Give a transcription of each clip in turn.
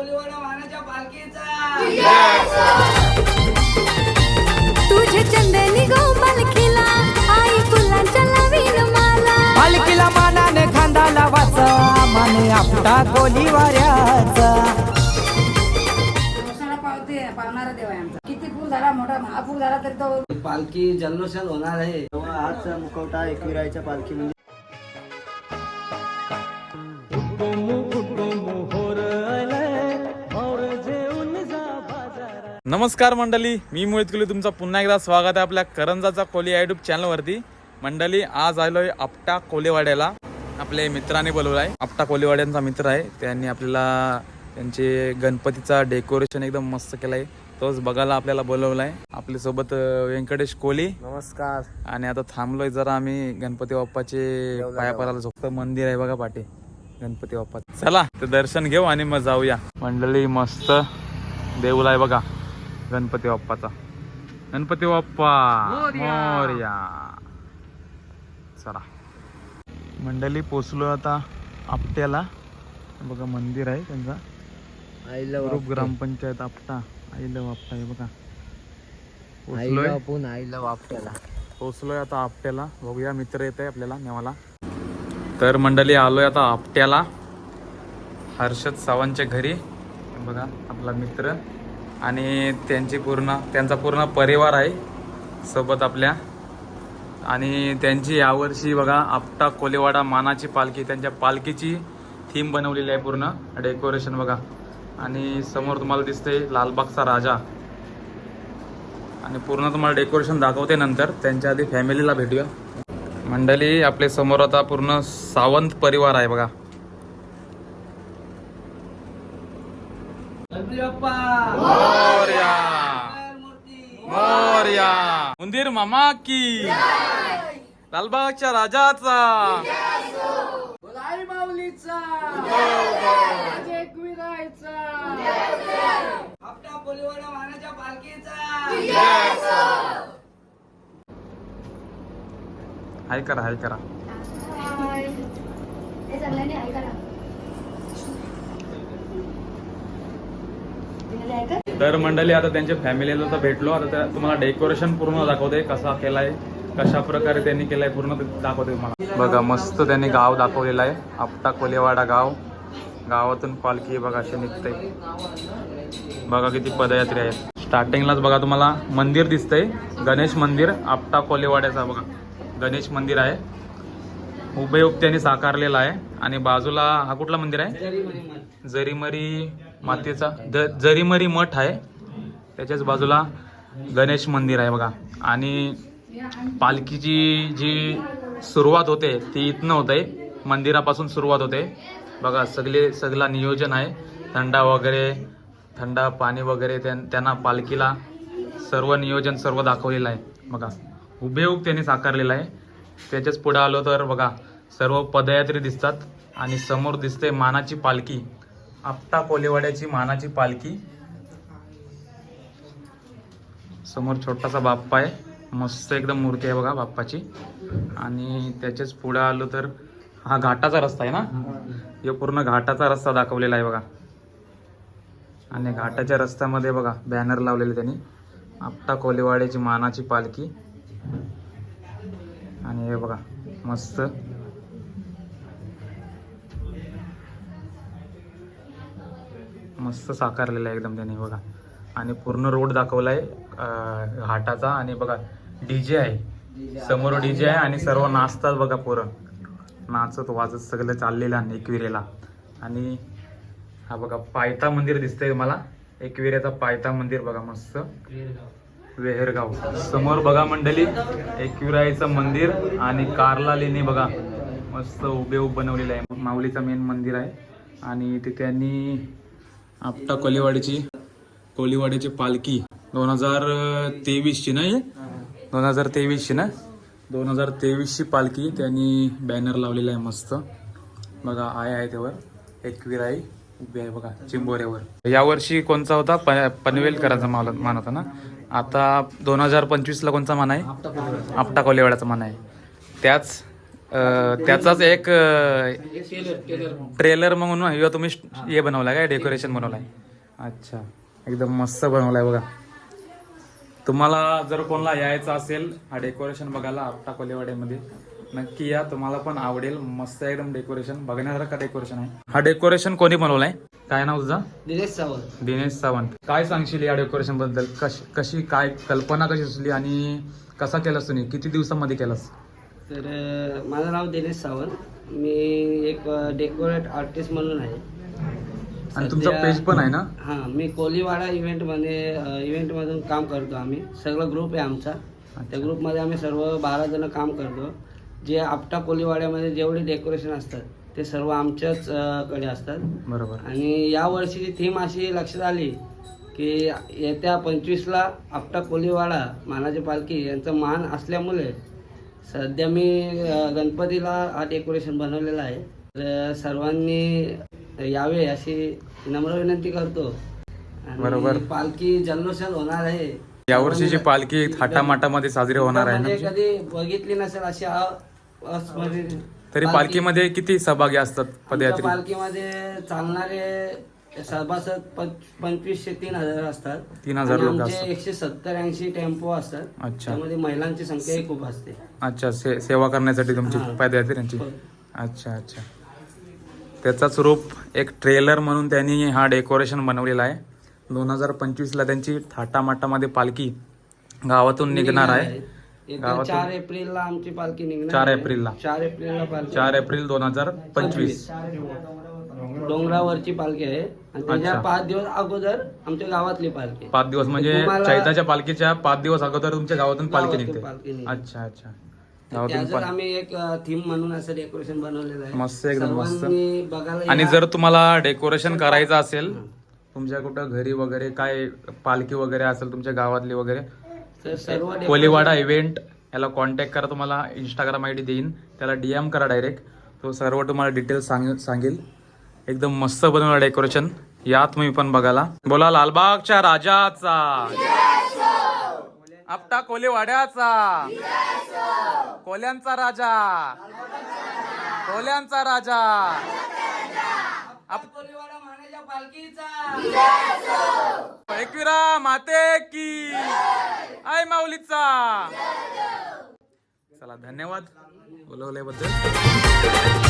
कोलीवाडा वाहनाच्या पालखीचा. तुझे चंदनी गो पालखीला आई फुलांच्या लावीन माला. पालखीला मानाने खांदा लावाचा माने आपटा कोली वाऱ्याचा. वर्षाला पावते पावणारा देव आहे आमचा. किती पूर झाला मोठा महापूर झाला तरी तो पालखी जल्लोषात होणार आहे. तेव्हा हाच मुखवटा एकविरायच्या पालखी म्हणजे नमस्कार मंडळी मी मोहित कुली तुमचं पुन्हा एकदा स्वागत आहे आपल्या करंजाचा कोली युट्यूब चॅनलवरती मंडळी आज आलोय आपटा कोलेवाड्याला. आपले मित्राने बोलवलं आहे आपटा कोलेवाड्यांचा मित्र आहे. त्यांनी आपल्याला त्यांचे गणपतीचा डेकोरेशन एकदम मस्त केलं आहे तोच बघायला आपल्याला बोलवलं आहे आपल्यासोबत व्यंकटेश कोहली नमस्कार. आणि आता थांबलोय जरा आम्ही गणपती बाप्पाचे पायापराला झोपतं. मंदिर आहे बघा पाठी. गणपती बाप्पा. चला ते दर्शन घेऊ आणि मग जाऊया. मंडळी मस्त. देऊळ आहे बघा. गणपती बाप्पाचा. गणपती बाप्पा! मोरया! चला. मंडळी पोचलो आता आपट्याला. बघा मंदिर आहे त्यांचा. ग्रुप ग्रामपंचायत आपटा. आईला बाप्पा आहे बघा. पोचलोय. पोचलोय आता आपट्याला. बघूया मित्र येत आहे आपल्याला नेवाला. तर मंडळी आलोय आता आपट्याला. हर्षद सावंतच्या घरी. बघा आपला मित्र. आणि त्यांची पूर्ण त्यांचा पूर्ण परिवार आहे सोबत आपल्या. आणि त्यांची यावर्षी बघा आपटा कोलेवाडा मानाची पालखी त्यांच्या पालखीची थीम बनवलेली आहे पूर्ण डेकोरेशन बघा. आणि समोर तुम्हाला दिसतंय लालबागचा राजा. आणि पूर्ण तुम्हाला डेकोरेशन दाखवते नंतर त्यांच्या आधी फॅमिलीला भेटूया. मंडळी आपले समोर आता पूर्ण सावंत परिवार आहे बघा. बाप्पा मोरया मंदिर मामा की. लालबागच्या राजाचा. आई माऊलीचा. पालखीचा. हाय करा हाय करा. तर मंडळी आता त्यांच्या फॅमिलीला तर भेटलो. आता तुम्हाला डेकोरेशन पूर्ण दाखवते कसा केलाय कशा प्रकारे त्यांनी केलाय पूर्ण दाखवते तुम्हाला. बघा मस्त त्यांनी गाव दाखवलेलं आहे. आपटा कोलेवाडा गाव. गावातून पालखी बघा अशी निघते. बघा किती पदयात्री आहेत स्टार्टिंगलाच बघा तुम्हाला मंदिर दिसतंय. गणेश मंदिर आपटा कोलेवाड्याचा बघा. गणेश मंदिर आहे. हुबेहूब त्यांनी साकारलेला आहे. आणि बाजूला हा कुठला मंदिर आहे? जरीमरी. मातेचा. द जरीमरी मठ आहे. त्याच्याच बाजूला गणेश मंदिर आहे बघा. आणि पालखीची जी सुरुवात होते ती इथनं होते. मंदिरापासून सुरुवात होते. बघा सगळे सगळा नियोजन आहे. थंडा वगैरे थंडा पाणी वगैरे त्यां- त्यांना पालखीला सर्व नियोजन सर्व दाखवलेलं आहे. बघा हुबेहूब त्यांनी साकारलेलं आहे. त्याच्याच पुढे आलो तर बघा सर्व पदयात्री दिसतात आणि समोर दिसते मानाची पालखी. आपटा कोलेवाड्याची मानाची पालखी. समोर छोटासा बाप्पा आहे. मस्त एकदम मूर्ती आहे बघा बाप्पाची. आणि त्याच्याच पुढे आलो तर हा घाटाचा रस्ता आहे ना? हे पूर्ण घाटाचा रस्ता दाखवलेला आहे बघा. आणि घाटाच्या रस्त्यामध्ये बघा बॅनर लावलेले त्यांनी. आपटा कोलेवाड्याची मानाची पालखी. आणि हे बघा मस्त. मस्त साकारलेलं आहे एकदम त्याने बघा. आणि पूर्ण रोड दाखवलाय आहे घाटाचा आणि बघा डीजे आहे. समोर डीजे आहे आणि सर्व नाचतात बघा पोरं. नाचत वाजत सगळं चाललेलं आहे एकविरेला. आणि हा बघा पायथा मंदिर दिसतंय मला. एकविरेचा पायथा मंदिर बघा मस्त. वेहेरगाव. समोर बघा मंडळी एकविराईचं मंदिर आणि कारला लेणी बघा मस्त उभे उभ बनवलेलं आहे. माऊलीचं मेन मंदिर आहे. आणि ते त्यांनी आपटा कोलीवाडीची कोलीवाडीची पालखी दोन हजार तेवीसची ना दोन हजार तेवीसची ना? दोन हजार तेवीसची पालखी त्यांनी बॅनर लावलेला आहे मस्त. बघा आय आहे त्यावर. एकवीर आई उभी आहे बघा चिंबोऱ्यावर. यावर्षी कोणचा होता? प- पनवेलकरांचा मान मान होता ना? आता दोन हजार पंचवीसला कोणचा मान आहे? आपटा कोलेवाड्याचा मान आहे. त्याच अं, त्याचाच एक ट्रेलर म्हणून तुम्ही हे बनवलाय काय? डेकोरेशन बनवलाय? अच्छा. एकदम मस्त बनवलाय बघा. तुम्हाला जर कोणाला यायचं असेल हा डेकोरेशन बघायला आपटा कोलेवाड्यामध्ये नक्की या. तुम्हाला पण आवडेल. मस्त एकदम डेकोरेशन. बघण्यासारखं डेकोरेशन आहे. हा डेकोरेशन कोणी बनवलाय? काय नाव तुझं? दिनेश सावंत. दिनेश सावंत. काय सांगशील या डेकोरेशनबद्दल कशी कशी काय कल्पना कशी सुचली आणि कसा केलास तुम्ही? किती दिवसामध्ये केलास? तर माझं नाव दिनेश सावंत. मी एक डेकोरेट आर्टिस्ट म्हणून आहे. आणि तुमचा पेज पण आहे ना? हां मी कोलीवाडा इव्हेंटमध्ये इव्हेंटमधून काम करतो आम्ही. सगळा ग्रुप आहे आमचा. त्या ग्रुपमध्ये आम्ही सर्व बारा जण काम करतो. जे आपटा कोलीवाड्यामध्ये जेवढे डेकोरेशन असतात ते सर्व आमच्याच कडे असतात. बरोबर. आणि या वर्षीची थीम अशी लक्षात आली की येत्या पंचवीसला आपटा कोलीवाडा मानाची पालखी यांचा मान असल्यामुळे सध्या मी गणपतीला हा डेकोरेशन बनवलेला आहे. तर सर्वांनी यावे अशी नम्र विनंती करतो. आणि बरोबर. पालखी जल्लोषात होणार आहे. या वर्षीची पालखी थाटामाटामध्ये साजरी होणार आहे म्हणजे कधी बघितली नसेल अशी अ- अस्मरणीय तरी पालखी. पालखीमध्ये किती सहभागी असतात आमच्या पदयात्री पालखीमध्ये चालणारे सभासद पंच- पंचवीसशे तीन हजार असतात. तीन हजार आणि लोक आमचे असतात. एकशे सत्तर ऐंशी टेम्पो असतात. अच्छा. त्यामध्ये महिलांची संख्याही खूप असते. अच्छा से सेवा करण्यासाठी तुमची हा. पदयात्र्यांची हो. अच्छा अच्छा. त्याचाच रूप एक ट्रेलर म्हणून त्यांनी हा डेकोरेशन बनवलेला आहे. दोन हजार पंचवीसला त्यांची थाटामाटामध्ये पालखी गावातून निघणार आहे. येत्या गावातून- चार एप्रिलला आमची पालखी निघणार चार आहे. एप्रिलला. चार एप्रिलला पालखी चार एप्रिल दोन हजार पंचवीस. डोंगरावरची पालखी आहे आणि त्याच्या अच्छा. पाच दिवस अगोदर आमच्या गावातली पालखी आहे. पाच दिवस म्हणजे तुम्हाला- चैताच्या पालखीच्या पाच दिवस अगोदर तुमच्या गावातून पालखी गावातून पालखी निघते निघते. अच्छा अच्छा गावातून त्याचं पालखी आम्ही एक थीम म्हणून असं डेकोरेशन बनवलेलं आहे मस्त, एकदम मस्त. सर्वांनी बघायला आणि या. जर तुम्हाला डेकोरेशन करायचं असेल तुमच्या कुठं घरी वगैरे काय पालखी वगैरे असेल तुमच्या गावातली वगैरे तर सर्व decoration- कोलीवाडा इव्हेंट याला कॉन्टॅक्ट करा तुम्हाला इंस्टाग्राम आय डी देईन त्याला डीएम करा डायरेक्ट तो सर्व तुम्हाला डिटेल्स सांग सांगेल एकदम मस्त बनवलं डेकोरेशन. या तुम्ही पण बघायला. बोला लालबागच्या राजाचा. आपटा कोलीवाड्याचा. कोल्यांचा राजा. कोल्यांचा राजा. एकविरा माते की. आय माऊलीचा. चला धन्यवाद. बोलवल्याबद्दल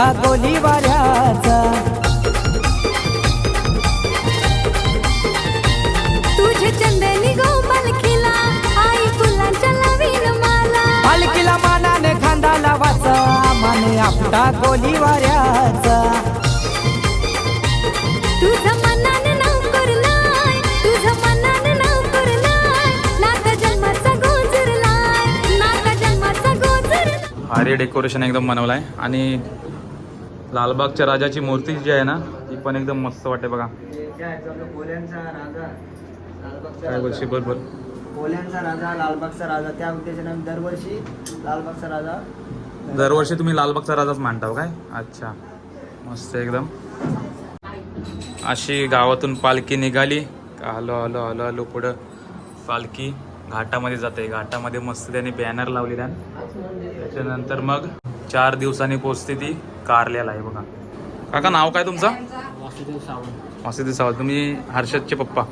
आम्हाने आपटा गोली वाऱ्याचा. तुझे चंदनी गोपाल खिला आई फुलांच्या नवीन माला. पालखीला मानाने खांदा लावाचा आम्हाने आपटा गोली वाऱ्याचा. तुझं मनानं नवकर नाय तुझं मनानं नवकर नाय नाता जन्माचा गोजरलाय नाता जन्माचा गोजर भारी डेकोरेशन एकदम बनवलाय. आणि लालबागच्या राजाची मूर्ती जी आहे ना ती पण एकदम मस्त वाटते बघा. काय बोलशी राजा. बरोबर कोल्यांचा राजा लालबागचा राजा. त्या उद्देशाने आम्ही दरवर्षी लालबागचा राजा दरवर्षी तुम्ही लालबागचा राजाच मांडता हो काय? अच्छा. मस्त एकदम. अशी गावातून पालखी निघाली. आलो आलो आलो आलो पुढं. पालखी घाटामध्ये जाते. घाटामध्ये मस्त त्यांनी बॅनर लावलेला. त्याच्यानंतर मग चार दिवसांनी पोचते ती कारल्याला आहे बघा. काका नाव काय तुमचं? वासुदेव सावंत. तुम्ही हर्षदचे पप्पा.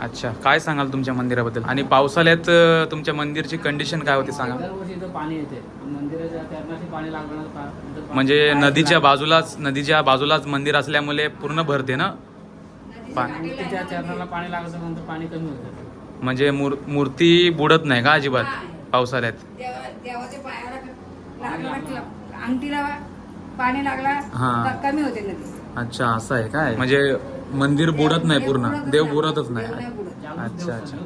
अच्छा काय सांगाल तुमच्या मंदिराबद्दल? आणि पावसाळ्यात अं, तुमच्या मंदिरची कंडिशन काय होती सांगा. दरवर्षी इथं पाणी येते. मंदिराच्या terrace ला पाणी लागलं ना, पा- इथं पा- म्हणजे नदीच्या बाजूलाच नदीच्या बाजूलाच मंदिर असल्यामुळे पूर्ण भरते ना पा- मूर्तीच्या चरणाला पाणी लागलं नंतर पाणी कमी होतं. म्हणजे मूर मूर्ती बुडत नाही का अजिबात पावसाळ्यात? देवा- देवाच्या पायाला अंगठीला पाणी लागला हा. तर कमी होते नदी अच्छा असं आहे काय? म्हणजे मंदिर बुडत नाही पूर्ण. देव. बुडतच नाही. बुडत. अच्छा अच्छा.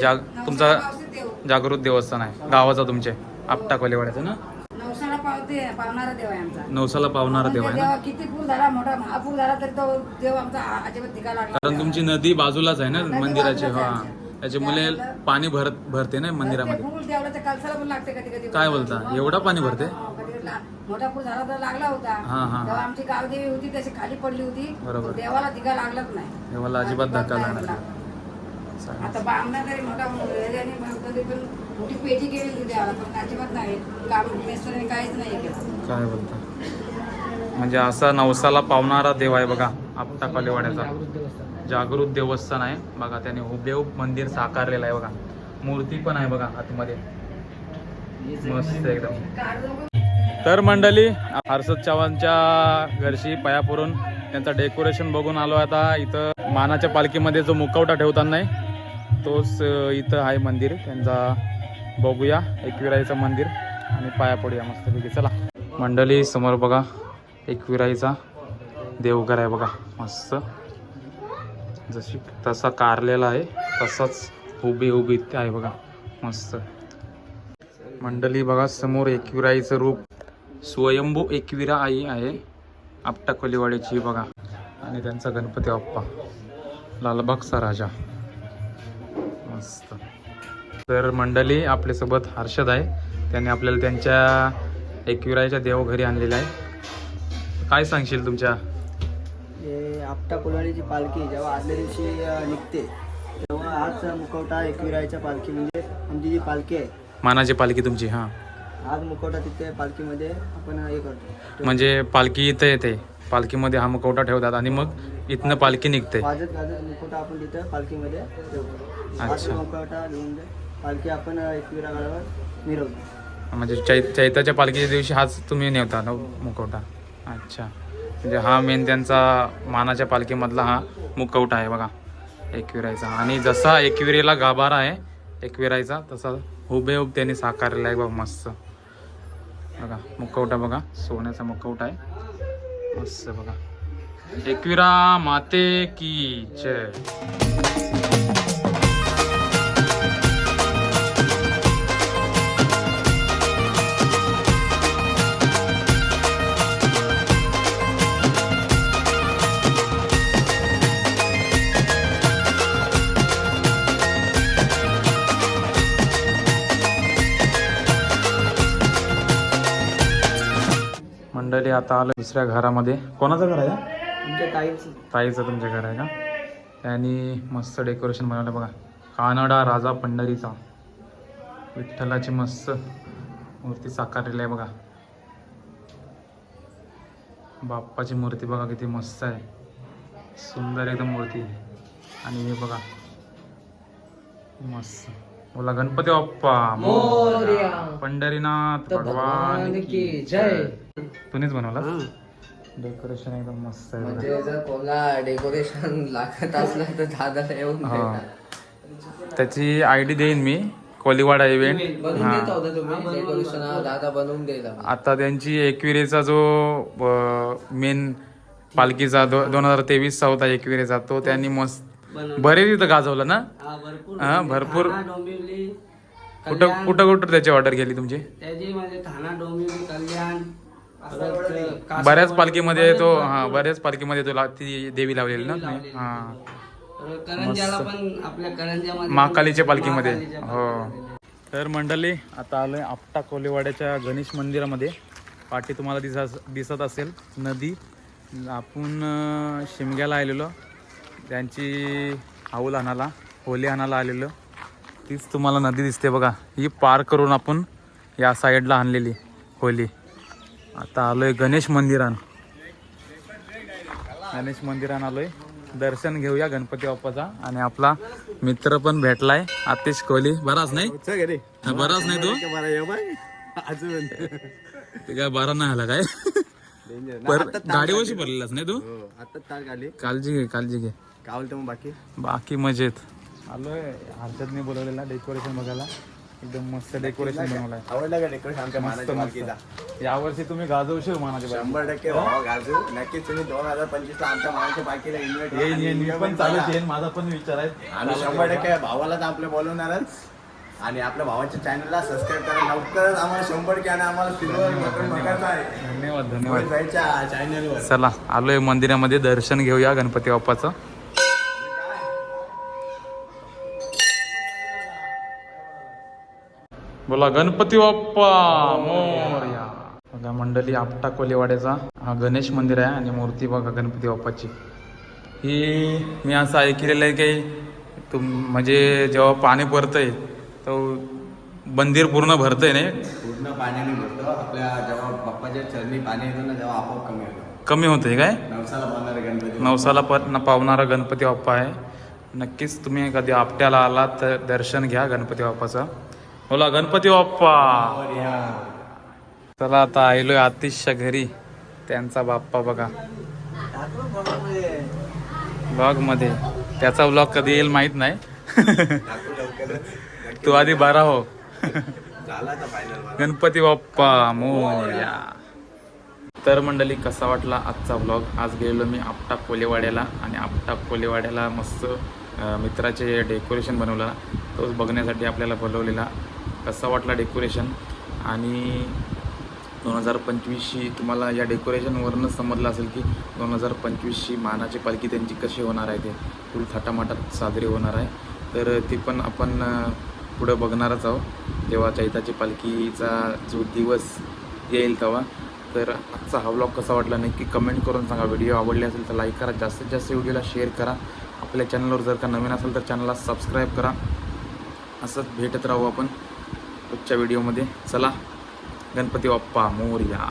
जाग नवसाला तुमचा पावसात देव. जागृत देवस्थान आहे. गावाचा तुमचे. आपटा कोलेवाड्याचं ना? नवसाला पावते पावणारा देव आहे आमचा. नवसाला पावणारा देव आहे ना? देवा किती पूर झाला मोठा महापूर झाला तरी तो देव आमचा आ- अजिबात कारण तुमची नदी बाजूलाच आहे ना मंदिराची? हा. आहे. त्याच्यामुळे पाणी भरत भरते ना मंदिरामध्ये ते फूल देवळाच्या कलसाला पण लागते कधी कधी काय बोलता? एवढं पाणी भरते? हा, कधी कधी ला- मोठा पूर झाला तर लागला होता हा, हा. तेव्हा आमची गावदेवी होती तशी खाली पडली होती बरोबर. देवाला टिका लागलाच नाही देवाला अजिबात धक्का नाही लागणार लागला. आता बामणा तरी मोठा पण मोठी पेटी केली होती देवाला पण अजिबात नाही काम मिस्टरने काहीच नाही केलं काय बोलता म्हणजे असा नवसाला पावणारा देव आहे बघा आपटा कलेवाड्याचा जागृत देवस्थान आहे. बघा त्याने हुबेहूब मंदिर साकारलेलं आहे बघा. मूर्ती पण आहे बघा आतमध्ये. मस्त एकदम. तर मंडळी हर्षद चव्हाणच्या घरशी पाया पुरून त्यांचं डेकोरेशन बघून आलो आता. इथं मानाच्या पालखीमध्ये जो मुखवटा ठेवताना नाही तोच इथं आहे मंदिर. त्यांचा बघूया एकविराईचं मंदिर. आणि पाया पडूया मस्तपैकी. चला. मंडळी समोर बघा एकविराईचा देवघर आहे बघा. मस्त. जशी तसा कारलेला आहे तसाच उभी उभी आहे बघा मस्त. मंडळी बघा समोर एकविराईचं रूप. स्वयंभू एकविरा आई आहे आपटा कोलीवाडीची बघा. आणि त्यांचा गणपती बाप्पा लालबागचा राजा. मस्त. तर मंडळी आपल्यासोबत हर्षद आहे. त्याने आपल्याला त्यांच्या एकविराईच्या देवघरी आणलेलं आहे. काय सांगशील तुमच्या हे आपटा कोलवाडीची पालखी जेव्हा आदल्या दिवशी निघते तेव्हा हाच मुखवटा एकविरायच्या पालखी म्हणजे आमची जी पालखी आहे. मानाची पालखी तुमची हां. हाच मुखवटा तिथे पालखीमध्ये आपण हे करतो. म्हणजे पालखी इथं येते पालखीमध्ये हा मुखवटा ठेवतात आणि मग इथनं पालखी निघते. वाजत गाजत मुखवटा आपण तिथं पालखीमध्ये ठेवतो. अच्छा. मुखवटा पालखी आपण एकविरा गडावर मिरवतो. म्हणजे चै चैताच्या पालखीच्या दिवशी हाच तुम्ही नेवता ना मुखवटा? अच्छा. म्हणजे हा मेन त्यांचा मानाच्या पालखीमधला हा मुखवटा आहे बघा. एकविरायचा. आणि जसा एकविरेला गाभारा आहे एकविरायचा तसा हुबेहूब त्यांनी साकारलेला आहे बघा मस्त. बघा मुकवटा बघा. सोन्याचा मुखवटा आहे. मस्त बघा. एकविरा माते की जय. मंडळी आता आलं दुसऱ्या घरामध्ये. कोणाचं घर आहे? तुमच्या ताईच. ताईचं तुमच्या घर आहे का? त्यांनी मस्त डेकोरेशन बनवलं बघा. कानडा राजा पंढरीचा. विठ्ठलाची मस्त मूर्ती साकारलेली आहे बघा. बाप्पाची मूर्ती बघा किती मस्त आहे. सुंदर एकदम मूर्ती आणि हे बघा. मस्त. बोला गणपती बाप्पा. पंढरीनाथ भगवान की जय. तुम्हीच बनवला हा. डेकोरेशन एकदम मस्त आहे बघा. म्हणजे जर कोणाला डेकोरेशन लागत असलं तर दादाला येऊन हा. त्याची आय डी देईन मी कोलीवाडा इव्हेंट बनवून देता होता तुम्ही? डेकोरेशन दादा बनवून दिला आता त्यांची एकविरेचा जो मेन पालखीचा दो दोन हजार तेवीसचा होता एकविरेचा तो त्यांनी मस्त. बरेच इथं गाजवलं ना? हा भरपूर. हा, म्हणजे भरपूर. ठाणा, डोंबिवली कुठं कुठं कुठं त्याची ऑर्डर गेली तुमची? त्याची म्हणजे ठाणा डोंबिवली कल्याण. बऱ्याच पालखीमध्ये तो हा. बऱ्याच पालखीमध्ये तो ला- ती देवी लावलेली ना? तुम्ही? हा. परत करंजाला पण आपल्या करंजामध्ये महाकालीच्या पालखीमध्ये. महाकालीच्या हो. तर मंडळी आता आलोय आपटा कोलेवाड्याच्या गणेश मंदिरामध्ये. पाठी तुम्हाला दिसत दिसत असेल. नदी. आपण अं, शिमग्याला आलेलो. त्यांची हाऊल आणायला होली आणायला आलेलो. तीच तुम्हाला नदी दिसते बघा. ही पार करून आपण या साईडला आणलेली होली. आता आलोय गणेश मंदिरान. गणेश मंदिरान आलोय. दर्शन घेऊया गणपती बाप्पाचा. आणि आपला मित्र पण भेटलाय आतिश कोहली. बराच नाही? हा, बराच नाही तो? ते काय बरा नाही आला काय? गाडीवरशी भरलेलाच नाही तू? आली काळजी घे काळजी घे. काय बोलतो मग बाकी. बाकी मजेत. आलोय. हर्षदने बोलवलेला डेकोरेशन बघायला. एकदम मस्त डेकोरेशन बनवलाय. आवडला का डेकोरेशन आमच्या मस्त मानाच्या मस्त. पालखीचा यावर्षी तुम्ही गाजवशील मानाच्या बाजूला. शंभर टक्के भाव नक्कीच तुम्ही दोन हजार पंचवीस ला आमच्या मानाच्या पालखीला इन्व्हाइट येईन येईन मी पण चालूच येईन माझा पण विचार आहे. आम्ही शंभर टक्के भावाला तर आपलं बोलवणारच. आणि आपल्या भावाच्या चॅनलला सबस्क्राईब करा. लवकरच आम्हाला शंभर कॅन आम्हाला सिल्वर बटन बघायचं आहे. धन्यवाद धन्यवाद. जायच्या चॅनलवर चला आलोय मंदिरामध्ये. दर्शन घेऊया गणपती बाप्पाचं. बोला गणपती बाप्पा मोरया. बघा मंडळी आपटा कोलेवाड्याचा हा गणेश मंदिर आहे आणि मूर्ती बघा गणपती बाप्पाची. ही मी असं ऐकलेलं आहे की तुम म्हणजे जेव्हा पाणी भरतंय तर मंदिर पूर्ण भरतंय नाही? पूर्ण पाण्याने भरतो. आपल्या जेव्हा बाप्पाच्या चरणी पाणी येतं ना तेव्हा आपोआप कमी होतं. कमी होतंय काय? नवसाला गणपती नवसाला पण पावणारा गणपती बाप्पा आहे. नक्कीच तुम्ही कधी आपट्याला आलात तर दर्शन घ्या गणपती बाप्पाचं. बोला गणपती बाप्पा. चला आता आलोय आतिशच्या घरी. त्यांचा बाप्पा बघा. ब्लॉगमध्ये. त्याचा ब्लॉग कधी येईल माहीत नाही. तू आधी बारा हो. गणपती बाप्पा मोरया तर मंडळी कसा वाटला आजचा व्लॉग आज गेलेलो मी आपटा कोलेवाड्याला आणि आपटा कोलेवाड्याला मस्त मित्राचे डेकोरेशन बनवलं. तोच बघण्यासाठी आपल्याला बोलवलेला. कसा वाटला डेकोरेशन आणि दोन हजार पंचवीसशी तुम्हाला या डेकोरेशनवरूनच समजलं असेल की दोन हजार पंचवीसशी मानाची पालखी त्यांची कशी होणार आहे ते? फुल थाटामाटात साजरी होणार आहे. तर ती पण आपण पुढं बघणारच आहोत. जेव्हा चैताची पालखीचा जो दिवस येईल तेव्हा. तर आजचा हा व्लॉग कसा वाटला नक्की कमेंट करून सांगा. व्हिडिओ आवडले असेल तर लाईक करा. जास्तीत जास्त व्हिडिओला शेअर करा. आपल्या चॅनलवर जर का नवीन असेल तर चॅनलला सबस्क्राईब करा. असंच भेटत राहू आपण. पुढच्या व्हिडिओमध्ये. चला गणपती बाप्पा मोर्या.